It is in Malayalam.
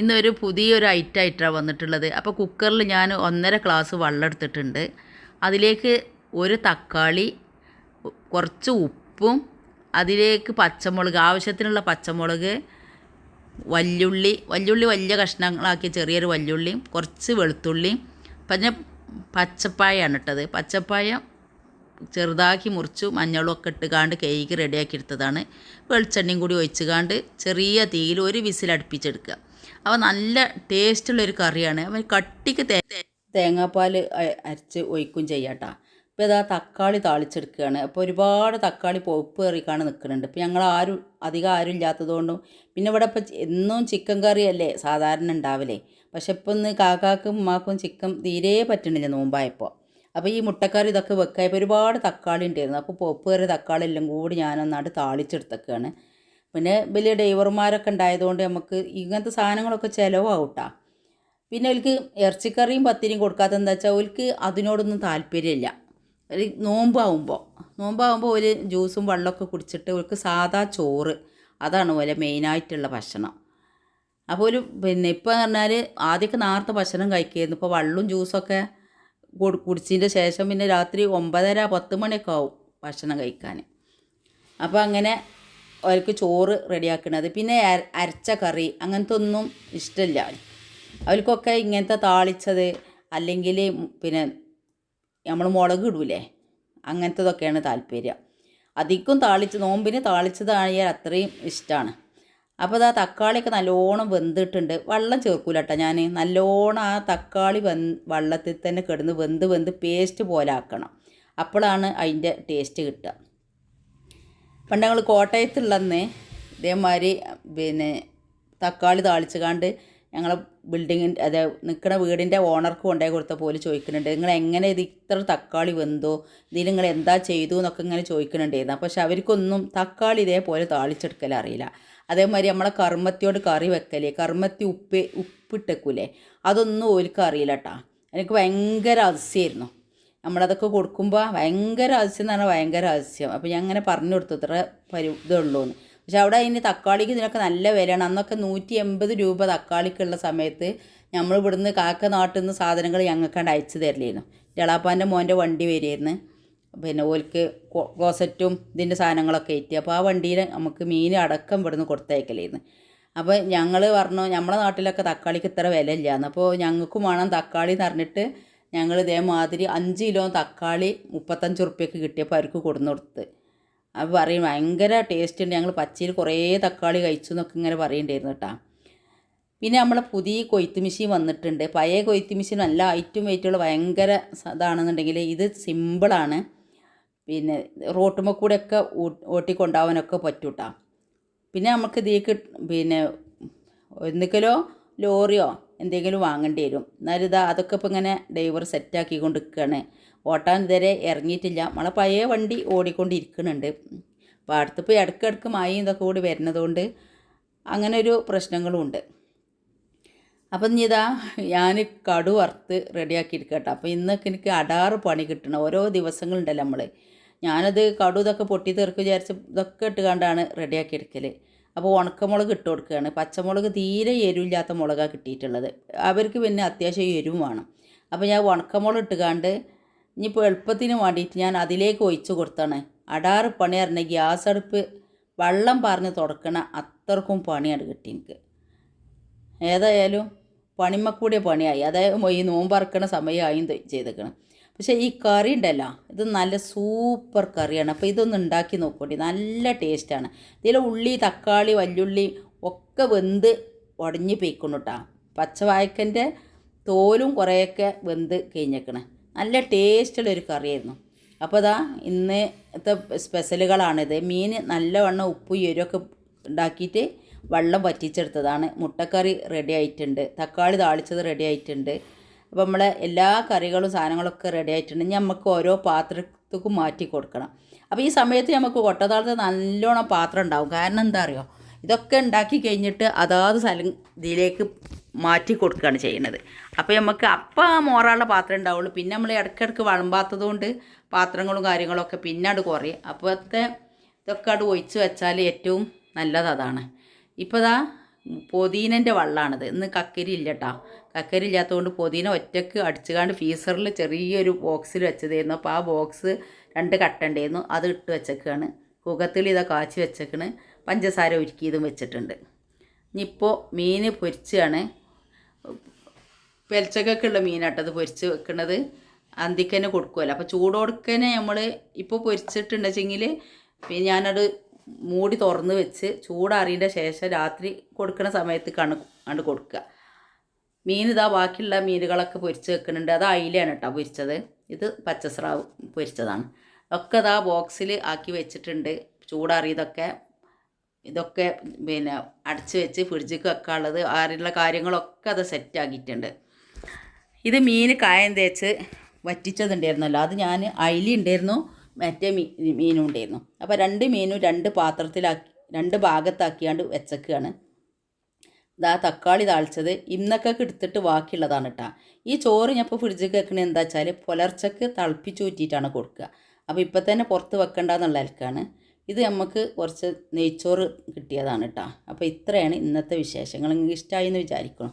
ഇന്നൊരു പുതിയൊരു ഐറ്റം ആയിട്ടാണ് വന്നിട്ടുള്ളത്. അപ്പോൾ കുക്കറിൽ ഞാൻ ഒന്നര ഗ്ലാസ് വെള്ളം എടുത്തിട്ടുണ്ട്. അതിലേക്ക് ഒരു തക്കാളി കുറച്ച് ഉപ്പും അതിലേക്ക് പച്ചമുളക് ആവശ്യത്തിനുള്ള പച്ചമുളക് വല്യുള്ളി വല്യുള്ളി വലിയ കഷ്ണങ്ങളാക്കി ചെറിയൊരു വല്യുള്ളിയും കുറച്ച് വെളുത്തുള്ളിയും പിന്നെ പച്ചപ്പായാണ് ഇട്ടത്. പച്ചപ്പായ ചെറുതാക്കി മുറിച്ചു മഞ്ഞളും ഒക്കെ ഇട്ടുകാണ്ട് കേക്ക് റെഡിയാക്കി എടുത്തതാണ്. വെളിച്ചെണ്ണയും കൂടി ഒഴിച്ചുകാണ്ട് ചെറിയ തീയിൽ ഒരു വിസിൽ അടുപ്പിച്ചെടുക്കുക അപ്പോൾ നല്ല ടേസ്റ്റുള്ളൊരു കറിയാണ്. അപ്പോൾ കട്ടിക്ക് തേങ്ങാപ്പാൽ അരച്ച് ഒഴിക്കും ചെയ്യാട്ടാ. ഇപ്പോൾ ഇതാ തക്കാളി താളിച്ചെടുക്കുകയാണ് അപ്പോൾ ഒരുപാട് തക്കാളി പൊപ്പ് കയറിക്കാണ് നിൽക്കുന്നുണ്ട് ഇപ്പോൾ ഞങ്ങൾ ആരും അധികം ആരും ഇല്ലാത്തതുകൊണ്ടും പിന്നെ ഇവിടെ ഇപ്പോൾ എന്നും ചിക്കൻ കറിയല്ലേ സാധാരണ ഉണ്ടാവില്ലേ പക്ഷെ ഇപ്പം ഇന്ന് കാക്കാക്കും ഉമ്മാക്കും ചിക്കൻ തീരെ പറ്റണില്ല നോമ്പായപ്പോൾ അപ്പോൾ ഈ മുട്ടക്കറി ഇതൊക്കെ വെക്കായപ്പോൾ ഒരുപാട് തക്കാളി ഉണ്ടായിരുന്നു അപ്പോൾ പൊപ്പ് കയറിയ തക്കാളി എല്ലാം കൂടി ഞാനൊന്നാണ്ട് താളിച്ചെടുത്തൊക്കെയാണ്. പിന്നെ വലിയ ഡ്രൈവർമാരൊക്കെ ഉണ്ടായതുകൊണ്ട് നമുക്ക് ഇങ്ങനത്തെ സാധനങ്ങളൊക്കെ ചിലവാകൂട്ടാ പിന്നെ അവർക്ക് ഇറച്ചിക്കറിയും പത്തിരിയും കൊടുക്കാത്ത എന്താ വെച്ചാൽ അവർക്ക് അതിനോടൊന്നും താല്പര്യമില്ല. ഒരു നോമ്പാവുമ്പോൾ നോമ്പാവുമ്പോൾ ഒരു ജ്യൂസും വെള്ളമൊക്കെ കുടിച്ചിട്ട് അവർക്ക് സാധാ ചോറ് അതാണ് പോലെ മെയിനായിട്ടുള്ള ഭക്ഷണം. അപ്പോൾ ഒരു പിന്നെ ഇപ്പം പറഞ്ഞാൽ ആദ്യമൊക്കെ നേരത്തെ ഭക്ഷണം കഴിക്കുമായിരുന്നു ഇപ്പോൾ വെള്ളവും ജ്യൂസൊക്കെ കൊടു കുടിച്ചതിന്റെ ശേഷം പിന്നെ രാത്രി ഒമ്പതര പത്ത് മണിയൊക്കെ ആവും ഭക്ഷണം കഴിക്കാൻ. അപ്പോൾ അങ്ങനെ അവർക്ക് ചോറ് റെഡിയാക്കണത്. പിന്നെ അരച്ച കറി അങ്ങനത്തെ ഒന്നും ഇഷ്ടമില്ല അവർക്കൊക്കെ ഇങ്ങനത്തെ താളിച്ചത് അല്ലെങ്കിൽ പിന്നെ നമ്മൾ മുളക് ഇടൂലേ അങ്ങനത്തതൊക്കെയാണ് താല്പര്യം. അധികം താളിച്ച് നോമ്പിന് താളിച്ചതായാൽ അത്രയും ഇഷ്ടമാണ് അപ്പോൾ അത് ആ തക്കാളിയൊക്കെ നല്ലോണം വെന്തിട്ടുണ്ട്. വെള്ളം ചേർക്കൂല കേട്ടോ ഞാൻ. നല്ലോണം ആ തക്കാളി വെന്ത് വെള്ളത്തിൽ തന്നെ കിടന്ന് വെന്ത് വെന്ത് പേസ്റ്റ് പോലെ ആക്കണം. അപ്പോഴാണ് അതിന്റെ ടേസ്റ്റ് കിട്ടുക. പണ്ട് ഞങ്ങൾ കോട്ടയത്തുള്ളന്ന് ഇതേമാതിരി പിന്നെ തക്കാളി താളിച്ച് കാണ്ട് ഞങ്ങളെ ബിൽഡിങ്ങിന്റെ അതെ നിൽക്കുന്ന വീടിന്റെ ഓണർക്ക് കൊണ്ടുപോയി കൊടുത്ത പോലെ ചോദിക്കുന്നുണ്ട് നിങ്ങൾ എങ്ങനെ ഇത് ഇത്ര തക്കാളി വെന്തോ? ഇതിൽ നിങ്ങൾ എന്താ ചെയ്തു എന്നൊക്കെ ഇങ്ങനെ ചോദിക്കുന്നുണ്ടായിരുന്നു പക്ഷെ അവർക്കൊന്നും തക്കാളി ഇതേപോലെ താളിച്ചെടുക്കൽ അറിയില്ല. അതേമാതിരി നമ്മളെ കർമ്മത്തിയോട് കറി വെക്കലേ കർമ്മത്തി ഉപ്പ് ഉപ്പിട്ടേക്കൂലേ? അതൊന്നും ഓൽക്ക് കേട്ടാ എനിക്ക് ഭയങ്കര അതിശയമായിരുന്നു നമ്മളതൊക്കെ കൊടുക്കുമ്പോൾ ഭയങ്കര ആവശ്യം എന്ന് പറഞ്ഞാൽ ഭയങ്കര ആവശ്യം അപ്പോൾ ഞാൻ അങ്ങനെ പറഞ്ഞു കൊടുത്തു ഇത്ര പരി ഇതുള്ളൂ എന്ന് പക്ഷെ അവിടെ അതിന് തക്കാളിക്ക് ഇതിനൊക്കെ നല്ല വിലയാണ്. അന്നൊക്കെ നൂറ്റി എൺപത് രൂപ തക്കാളിക്കുള്ള സമയത്ത് നമ്മൾ ഇവിടുന്ന് കാക്ക നാട്ടിൽ നിന്ന് സാധനങ്ങൾ ഞങ്ങൾക്കാണ്ട് അയച്ചു തരലായിരുന്നു ജളാപ്പാന്റെ മോന്റെ വണ്ടി വരുമായിരുന്നു പിന്നെ ഓൽക്ക് കോസറ്റും ഇതിന്റെ സാധനങ്ങളൊക്കെ ഏറ്റി അപ്പോൾ ആ വണ്ടിയിൽ നമുക്ക് മീൻ അടക്കം ഇവിടുന്ന് കൊടുത്തയക്കലായിരുന്നു അപ്പോൾ ഞങ്ങൾ പറഞ്ഞു നമ്മളെ നാട്ടിലൊക്കെ തക്കാളിക്ക് ഇത്ര വില ഇല്ലാന്ന് അപ്പോൾ ഞങ്ങൾക്കും വേണം തക്കാളി എന്ന് പറഞ്ഞിട്ട് ഞങ്ങൾ ഇതേമാതിരി അഞ്ച് കിലോ തക്കാളി മുപ്പത്തഞ്ച് ഉറുപ്പ്യക്ക് കിട്ടിയപ്പോൾ അവർക്ക് കൊടുന്നു കൊടുത്ത് അപ്പോൾ പറയും ഭയങ്കര ടേസ്റ്റ് ഉണ്ട്. ഞങ്ങൾ പച്ചയിൽ കുറേ തക്കാളി കഴിച്ചു എന്നൊക്കെ ഇങ്ങനെ പറയേണ്ടിയിരുന്നു കേട്ടോ പിന്നെ നമ്മളെ പുതിയ കൊയ്ത്ത് മെഷീൻ വന്നിട്ടുണ്ട്. പഴയ കൊയ്ത്ത് മെഷീൻ നല്ല ഐറ്റും വെയിറ്റുള്ള ഭയങ്കര ഇതാണെന്നുണ്ടെങ്കിൽ ഇത് സിമ്പിളാണ് പിന്നെ റോട്ടുമ്പോൾ കൂടെയൊക്കെ ഓട്ടിക്കൊണ്ടാവാനൊക്കെ പറ്റൂട്ടാ. പിന്നെ നമുക്ക് ഇതിലേക്ക് പിന്നെ എന്തെങ്കിലോ ലോറിയോ എന്തെങ്കിലും വാങ്ങേണ്ടി വരും. എന്നാലും ഇതാ അതൊക്കെ ഇപ്പം ഇങ്ങനെ ഡ്രൈവർ സെറ്റാക്കി നിൽക്കുകയാണ് ഓട്ടാൻ ഇതുവരെ ഇറങ്ങിയിട്ടില്ല. നമ്മളെ പഴയ വണ്ടി ഓടിക്കൊണ്ടിരിക്കുന്നുണ്ട്. അപ്പോൾ അടുത്തിപ്പോൾ ഇടയ്ക്കിടയ്ക്ക് മായി ഇതൊക്കെ കൂടി വരുന്നതുകൊണ്ട് അങ്ങനെ ഒരു പ്രശ്നങ്ങളും ഉണ്ട്. അപ്പം ഇനി ഇതാ ഞാൻ കടു വറുത്ത് റെഡിയാക്കി എടുക്കട്ടെ അപ്പോൾ ഇന്നൊക്കെ എനിക്ക് അടാറ് പണി കിട്ടണം. ഓരോ ദിവസങ്ങളുണ്ടല്ലോ നമ്മൾ ഞാനത് കടു ഇതൊക്കെ പൊട്ടി തീർക്ക് വിചാരിച്ച് ഇതൊക്കെ ഇട്ട് കണ്ടാണ് റെഡിയാക്കി എടുക്കൽ അപ്പോൾ ഉണക്കമുളക് ഇട്ട് കൊടുക്കുകയാണ്. പച്ചമുളക് തീരെ എരിവില്ലാത്ത മുളകാണ് കിട്ടിയിട്ടുള്ളത്. അവർക്ക് പിന്നെ അത്യാവശ്യം എരിവും വേണം. അപ്പോൾ ഞാൻ ഉണക്കമുളക് ഇട്ടുകാണ്ട് ഇനിയിപ്പോൾ എളുപ്പത്തിന് വേണ്ടിയിട്ട് ഞാൻ അതിലേക്ക് ഒഴിച്ച് കൊടുത്താണ്. അടാറ് പണി പറഞ്ഞ ഗ്യാസ് അടുപ്പ് വെള്ളം പറഞ്ഞ് തുടക്കണ അത്രക്കും പണിയാണ് കിട്ടി എനിക്ക്. ഏതായാലും പണിമക്കൂടിയ പണിയായി. അതായത് ഈ നോമ്പറക്കണ സമയമായും ചെയ്തേക്കണം. പക്ഷേ ഈ കറി ഉണ്ടല്ലോ ഇത് നല്ല സൂപ്പർ കറിയാണ്. അപ്പോൾ ഇതൊന്ന് ഉണ്ടാക്കി നോക്കൂടി നല്ല ടേസ്റ്റാണ്. ഇതിൽ ഉള്ളി തക്കാളി വല്യുള്ളി ഒക്കെ വെന്ത് ഉടഞ്ഞു പെയ്ക്കണം കേട്ടോ. പച്ചവായക്കന്റെ തോലും കുറേയൊക്കെ വെന്ത് കഴിഞ്ഞേക്കണ്. നല്ല ടേസ്റ്റുള്ള ഒരു കറിയായിരുന്നു. അപ്പോൾ ഇതാ ഇന്നത്തെ സ്പെഷ്യലുകളാണിത്. മീൻ നല്ലവണ്ണം ഉപ്പും എരുവൊക്കെ ഉണ്ടാക്കിയിട്ട് വെള്ളം വറ്റിച്ചെടുത്തതാണ്. മുട്ടക്കറി റെഡി ആയിട്ടുണ്ട്. തക്കാളി താളിച്ചത് റെഡി ആയിട്ടുണ്ട്. അപ്പോൾ നമ്മളെ എല്ലാ കറികളും സാധനങ്ങളൊക്കെ റെഡി ആയിട്ടുണ്ടെങ്കിൽ നമുക്ക് ഓരോ പാത്രത്തേക്കും മാറ്റി കൊടുക്കണം. അപ്പോൾ ഈ സമയത്ത് നമുക്ക് കൊട്ടത്താളത്ത് നല്ലോണം പാത്രം ഉണ്ടാവും. കാരണം എന്താ അറിയോ? ഇതൊക്കെ ഉണ്ടാക്കി കഴിഞ്ഞിട്ട് അതാത് സ്ഥലം ഇതിലേക്ക് മാറ്റി കൊടുക്കുകയാണ് ചെയ്യുന്നത് അപ്പോൾ നമുക്ക് അപ്പം ആ മോറാനുള്ള പാത്രം ഉണ്ടാവുള്ളൂ. പിന്നെ നമ്മൾ ഇടയ്ക്കിടയ്ക്ക് വളമ്പാത്തതുകൊണ്ട് പാത്രങ്ങളും കാര്യങ്ങളൊക്കെ പിന്നെ അത് കുറയും. അപ്പോഴത്തെ ഇതൊക്കെ അവിടെ ഒഴിച്ച് വെച്ചാൽ ഏറ്റവും നല്ലത് അതാണ്. ഇപ്പോൾ ദാ പൊതീനന്റെ വള്ളമാണിത് ഇന്ന് കക്കരി ഇല്ല കേട്ടോ കക്കരി ഇല്ലാത്തതുകൊണ്ട് പൊതീന ഒറ്റയ്ക്ക് അടിച്ചുകാണ്ട് ഫീസറിൽ ചെറിയൊരു ബോക്സിൽ വെച്ചതായിരുന്നു. അപ്പോൾ ആ ബോക്സ് രണ്ട് കട്ടണ്ടായിരുന്നു അത് ഇട്ട് വെച്ചേക്കാണ്. കുകത്തിൽ ഇതാ കാച്ചി വെച്ചേക്കണ്. പഞ്ചസാര ഒരുക്കിയതും വെച്ചിട്ടുണ്ട്. ഇനിയിപ്പോൾ മീൻ പൊരിച്ചാണ്. പെലച്ചക്കൊക്കെയുള്ള മീനാട്ടത് പൊരിച്ച് വെക്കുന്നത് അന്തിക്കന്നെ കൊടുക്കുമല്ലോ അപ്പോൾ ചൂടോടുക്കനെ നമ്മൾ ഇപ്പോൾ പൊരിച്ചിട്ടുണ്ടെച്ചെങ്കിൽ പിന്നെ ഞാനത് മൂടി തുറന്ന് വെച്ച് ചൂടാറിയതിന്റെ ശേഷം രാത്രി കൊടുക്കുന്ന സമയത്ത് കണ് കണ്ട് കൊടുക്കുക മീൻ ഇതാ ബാക്കിയുള്ള മീനുകളൊക്കെ പൊരിച്ച് വെക്കുന്നുണ്ട്. അത് അയിലാണ് കേട്ടോ പൊരിച്ചത്. ഇത് പച്ചസ്രാവ് പൊരിച്ചതാണ്. ഒക്കെ ഇതാ ബോക്സിൽ ആക്കി വെച്ചിട്ടുണ്ട്. ചൂടാറിയതൊക്കെ ഇതൊക്കെ പിന്നെ അടച്ച് വെച്ച് ഫ്രിഡ്ജിക്ക് വെക്കാനുള്ളത് ആരുള്ള കാര്യങ്ങളൊക്കെ അത് സെറ്റാക്കിയിട്ടുണ്ട് ഇത് മീൻ കായം തേച്ച് വറ്റിച്ചതുണ്ടായിരുന്നല്ലോ. അത് ഞാൻ അയില ഉണ്ടായിരുന്നു മറ്റേ മീ മീനും ഉണ്ടായിരുന്നു. അപ്പോൾ രണ്ട് മീനും രണ്ട് പാത്രത്തിലാക്കി രണ്ട് ഭാഗത്താക്കിയാണ്ട് വെച്ചേക്കാണ്. ഇതാ തക്കാളി താളിച്ചത് ഇന്നൊക്കെ എടുത്തിട്ട് ബാക്കിയുള്ളതാണ് കേട്ടോ ഈ ചോറ് ഞാൻ ഇപ്പോൾ ഫ്രിഡ്ജിൽ വെക്കണത് എന്താ വെച്ചാൽ പുലർച്ചക്ക് തിളപ്പിച്ച് ഊറ്റിയിട്ടാണ് കൊടുക്കുക. അപ്പോൾ ഇപ്പം തന്നെ പുറത്ത് വെക്കണ്ടെന്നുള്ള നിലക്കാണ്. ഇത് നമുക്ക് കുറച്ച് നെയ്ച്ചോറ് കിട്ടിയതാണ് കേട്ടോ അപ്പോൾ ഇത്രയാണ് ഇന്നത്തെ വിശേഷങ്ങൾ. നിങ്ങൾക്ക് ഇഷ്ടമായി എന്ന് വിചാരിക്കണം